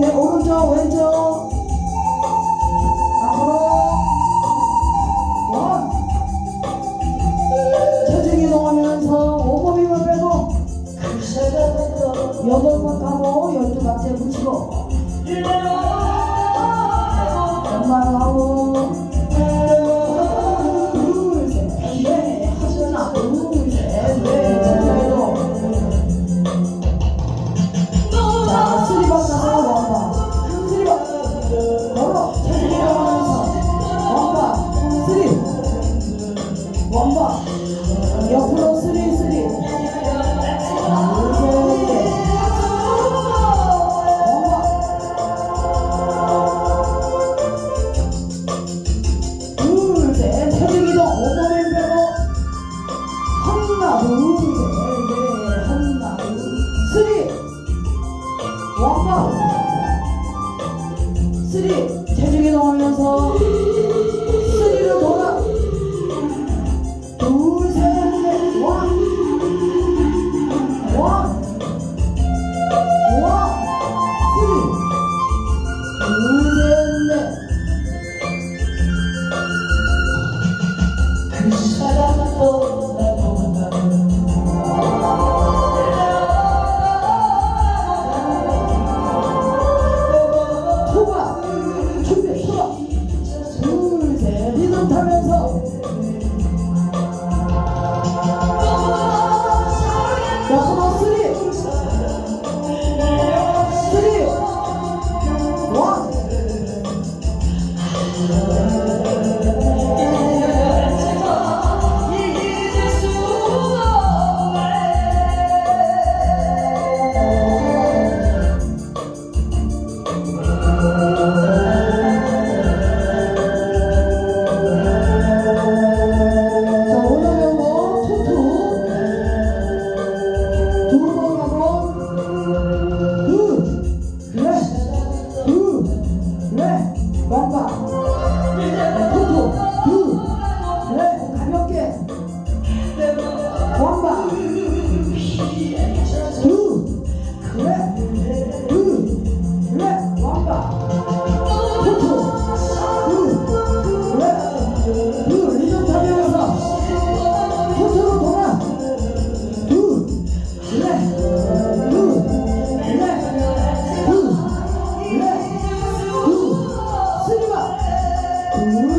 네, 오른쪽, 왼쪽. 앞으로. 원. 천천히 이동하면서 오버빔을 빼고. 여덟 번 까고, 열두 박자 붙이고. 옆으로 스리스리. 둘셋 태등이도 어머을 빼고 한나 둘셋네 한나 둘 스리. 왕박 스리. 태등이도 하면서. 哇 Uhum.